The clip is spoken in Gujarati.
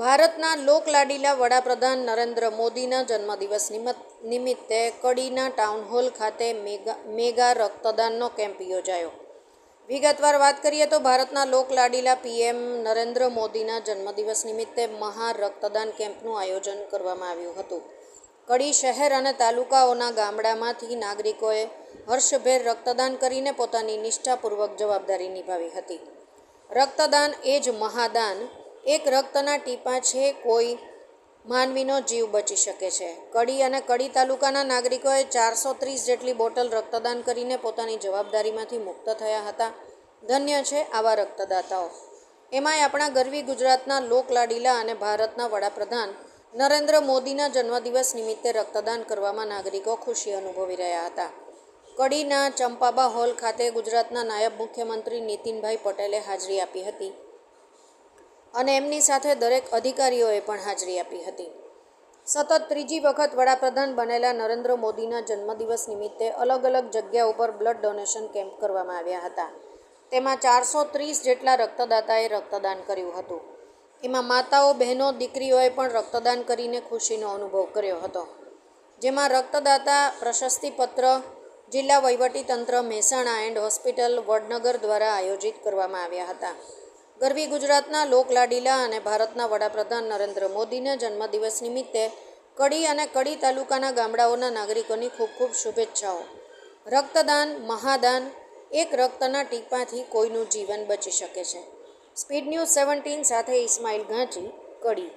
ભારતના લોકલાડીલા વડાપ્રધાન નરેન્દ્ર મોદીના જન્મદિવસ નિમિત્તે કડીના ટાઉન હોલ ખાતે મેગા મેગા રક્તદાનનો કેમ્પ યોજાયો. વિગતવાર વાત કરીએ તો ભારતના લોકલાડીલા પીએમ નરેન્દ્ર મોદીના જન્મદિવસ નિમિત્તે મહા રક્તદાન કેમ્પનું આયોજન કરવામાં આવ્યું હતું. કડી શહેર અને તાલુકાઓના ગામડામાંથી નાગરિકોએ હર્ષભેર રક્તદાન કરીને પોતાની નિષ્ઠાપૂર્વક જવાબદારી નિભાવી હતી. રક્તદાન એ જ મહાદાન એક રક્તના ટીપાં છે, કોઈ માનવીનો જીવ બચી શકે છે. કડી અને કડી તાલુકાના નાગરિકોએ ચારસો ત્રીસ જેટલી બોટલ રક્તદાન કરીને પોતાની જવાબદારીમાંથી મુક્ત થયા હતા. ધન્ય છે આવા રક્તદાતાઓ. એમાંય આપણા ગરવી ગુજરાતના લોકલાડીલા અને ભારતના વડાપ્રધાન નરેન્દ્ર મોદીના જન્મદિવસ નિમિત્તે રક્તદાન કરવામાં નાગરિકો ખુશી અનુભવી રહ્યા હતા. કડીના ચંપાબા હોલ ખાતે ગુજરાતના નાયબ મુખ્યમંત્રી નીતિનભાઈ પટેલે હાજરી આપી હતી. અને એમની સાથે દરેક અધિકારીઓએ પણ હાજરી આપી હતી. સતત ત્રીજી વખત વડાપ્રધાન બનેલા નરેન્દ્ર મોદીના જન્મદિવસ નિમિત્તે અલગ અલગ જગ્યા ઉપર બ્લડ ડોનેશન કેમ્પ કરવામાં આવ્યા હતા. તેમાં ચારસો ત્રીસ જેટલા રક્તદાતાએ રક્તદાન કર્યું હતું. એમાં માતાઓ, બહેનો, દીકરીઓએ પણ રક્તદાન કરીને ખુશીનો અનુભવ કર્યો હતો. જેમાં રક્તદાતા, પ્રશસ્તિપત્ર, જિલ્લા વહીવટીતંત્ર, મહેસાણા એન્ડ હોસ્પિટલ, વડનગર દ્વારા આયોજિત કરવામાં આવ્યા હતા. ગરવી ગુજરાતના લોકલાડીલા અને ભારતના વડાપ્રધાન નરેન્દ્ર મોદીના જન્મદિવસ નિમિત્તે કડી અને કડી તાલુકાના ગામડાઓના નાગરિકોની ખૂબ ખૂબ શુભેચ્છાઓ. રક્તદાન, મહાદાન, એક રક્તના ટીપાંથી કોઈનું જીવન બચી શકે છે. સ્પીડ ન્યૂઝ સેવન્ટીન સાથે ઇસ્માઇલ ઘાંચી કડી.